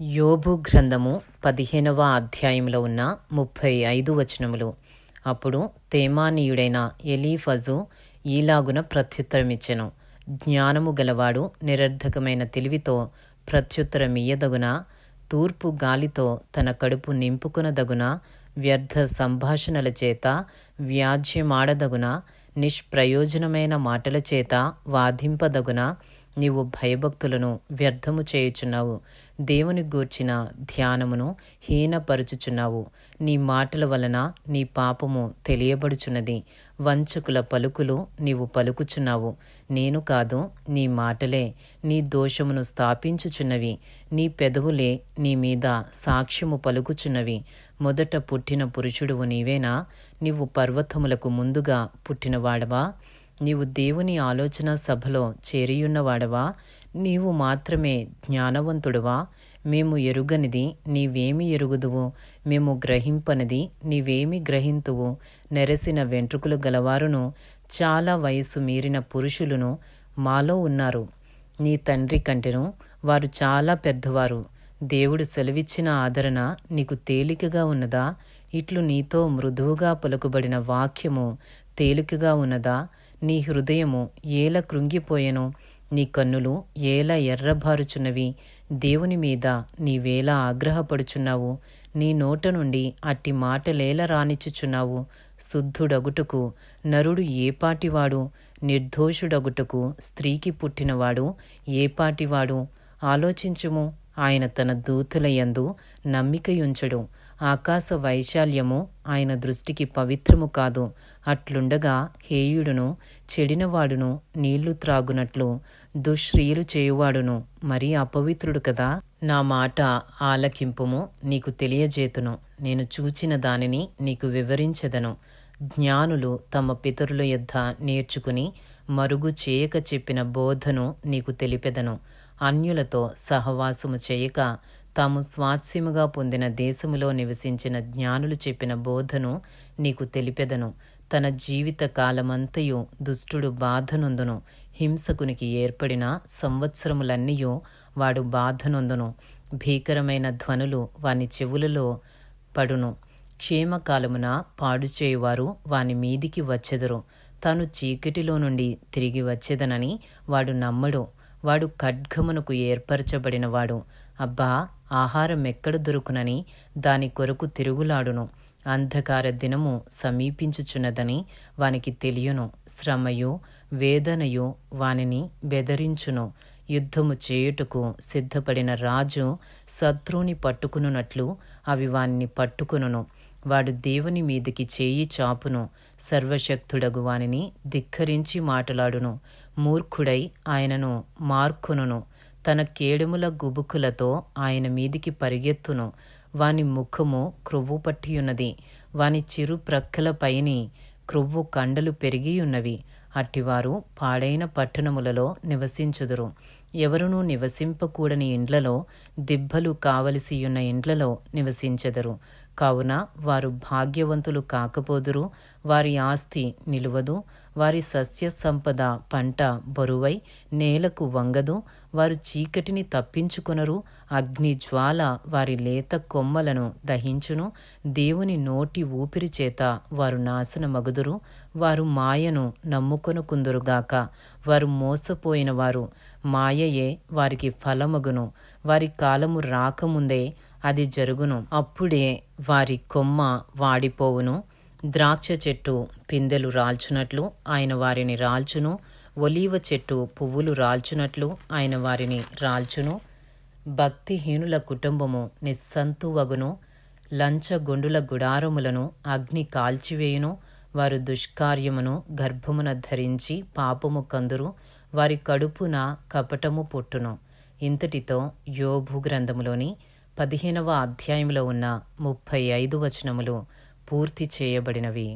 యోబు గ్రంథము పదిహేనవ అధ్యాయంలో ఉన్న ముప్పై ఐదు వచనములు. అప్పుడు తేమానీయుడైన ఎలీఫజు ఈలాగున ప్రత్యుత్తరమిచ్చెను. జ్ఞానము గలవాడు నిరర్ధకమైన తెలివితో ప్రత్యుత్తరమియ్యదగున తూర్పు గాలితో తన కడుపు నింపుకునదగున వ్యర్థ సంభాషణల చేత వ్యాజ్యమాడదగున నిష్ప్రయోజనమైన మాటల చేత వాదింపదగున నీవు భయభక్తులను వ్యర్థము చేయుచున్నావు. దేవుని గూర్చిన ధ్యానమును హీనపరుచుచున్నావు. నీ మాటల వలన నీ పాపము తెలియబడుచున్నది. వంచకుల పలుకులు నీవు పలుకుచున్నావు. నేను కాదు నీ మాటలే నీ దోషమును స్థాపించుచున్నవి. నీ పెదవులే నీ మీద సాక్ష్యము పలుకుచున్నవి. మొదట పుట్టిన పురుషుడువు నీవేనా? నీవు పర్వతములకు ముందుగా పుట్టినవాడవా? నీవు దేవుని ఆలోచన సభలో చేరియున్నవాడవా? నీవు మాత్రమే జ్ఞానవంతుడువా? మేము ఎరుగనిది నీవేమి ఎరుగుదువు? మేము గ్రహింపనిది నీవేమి గ్రహింతువు? నెరసిన వెంట్రుకలు గలవారును చాలా వయస్సు మీరిన పురుషులను మాలో ఉన్నారు. నీ తండ్రి కంటెను వారు చాలా పెద్దవారు. దేవుడు సెలవిచ్చిన ఆదరణ నీకు తేలికగా ఉన్నదా? ఇట్లు నీతో మృదువుగా పలుకుబడిన వాక్యము తేలికగా ఉన్నదా? నీ హృదయము ఏల కృంగిపోయెను నీ కన్నులు ఏల ఎర్రబారుచున్నవి. దేవుని మీద నీవేలా ఆగ్రహపడుచున్నావు. నీ నోట నుండి అట్టి మాటలేల రానిచ్చుచున్నావు శుద్ధుడగుటకు నరుడు ఏపాటివాడు నిర్దోషుడగుటకు స్త్రీకి పుట్టినవాడు ఏపాటివాడు ఆలోచించుము. ఆయన తన దూతలయందు నమ్మికయుంచడు. ఆకాశ వైశాల్యము ఆయన దృష్టికి పవిత్రము కాదు. అట్లుండగా హేయుడును చెడినవాడును నీళ్ళు త్రాగునట్లు దుశ్రీలు చేయువాడును. మరీ అపవిత్రుడు కదా? నా మాట ఆలకింపుము నీకు తెలియజేతును. నేను చూచిన దానిని నీకు వివరించెదను. జ్ఞానులు తమ పితరుల యొద్ద నేర్చుకుని మరుగు చేయక చెప్పిన బోధను నీకు తెలిపెదను. అన్యులతో సహవాసము చేయక తాము స్వాస్యముగా పొందిన దేశములో నివసించిన జ్ఞానులు చెప్పిన బోధను నీకు తెలిపెదను. తన జీవిత కాలమంతయు దుష్టుడు బాధనొందును. హింసకునికి ఏర్పడిన సంవత్సరములన్నయూ వాడు బాధనొందును. భీకరమైన ధ్వనులు వాని చెవులలో పడును. క్షేమకాలమున పాడుచేయువారు వాని మీదికి వచ్చెదరు. తాను చీకటిలో నుండి తిరిగి వచ్చేదనని వాడు నమ్మడు. వాడు ఖడ్గమునకు ఏర్పరచబడినవాడు అబ్బా ఆహారం ఎక్కడ దొరుకునని దాని కొరకు తిరుగులాడును. అంధకార దినము సమీపించుచున్నదని వానికి తెలియను. శ్రమయు వేదనయు వానిని బెదరించును. యుద్ధము చేయుటకు సిద్ధపడిన రాజు శత్రువుని పట్టుకునున్నట్లు అవి వానిని పట్టుకును వాడు దేవుని మీదికి చేయి చాపును సర్వశక్తుడగు వానిని ధిక్కరించి మాటలాడును. మూర్ఖుడై ఆయనను మార్కును తన కేడుముల గుబుకులతో ఆయన మీదికి పరిగెత్తును. వాని ముఖము క్రొవ్వు పట్టియున్నది వాని చిరు ప్రక్కలపైని క్రొవ్వు కండలు పెరిగియున్నవి. అట్టివారు పాడైన పట్టణములలో నివసించుదురు. ఎవరునూ నివసింపకూడని ఇండ్లలో దిబ్బలు కావలసియున్న ఇండ్లలో నివసించెదరు. కావున వారు భాగ్యవంతులు కాకపోదురు వారి ఆస్తి నిలువదు వారి సస్య సంపద పంట బరువై నేలకు వంగదు వారు చీకటిని తప్పించుకొనరు అగ్ని జ్వాల వారి లేత కొమ్మలను దహించును దేవుని నోటి ఊపిరి చేత వారు నాశనమగుదురు వారు మాయను నమ్ముకొనుకుందురుగాక వారు మోసపోయిన వారు మాయయే వారికి ఫలమగును వారి కాలము రాకముందే అది జరుగును. అప్పుడే వారి కొమ్మ వాడిపోవును. ద్రాక్ష చెట్టు పిందెలు రాల్చునట్లు ఆయన వారిని రాల్చును. ఒలీవ చెట్టు పువ్వులు రాల్చునట్లు ఆయన వారిని రాల్చును. భక్తిహీనుల కుటుంబము నిస్సంతువగును. లంచగొండుల గుడారములను అగ్ని కాల్చివేయును. వారు దుష్కార్యమును గర్భమున ధరించి పాపము కందురు. వారి కడుపున కపటము పుట్టును. ఇంతటితో యోభు గ్రంథములోని పదిహేనవ అధ్యాయంలో ఉన్న ముప్పై ఐదు వచనములు పూర్తి చేయబడినవి.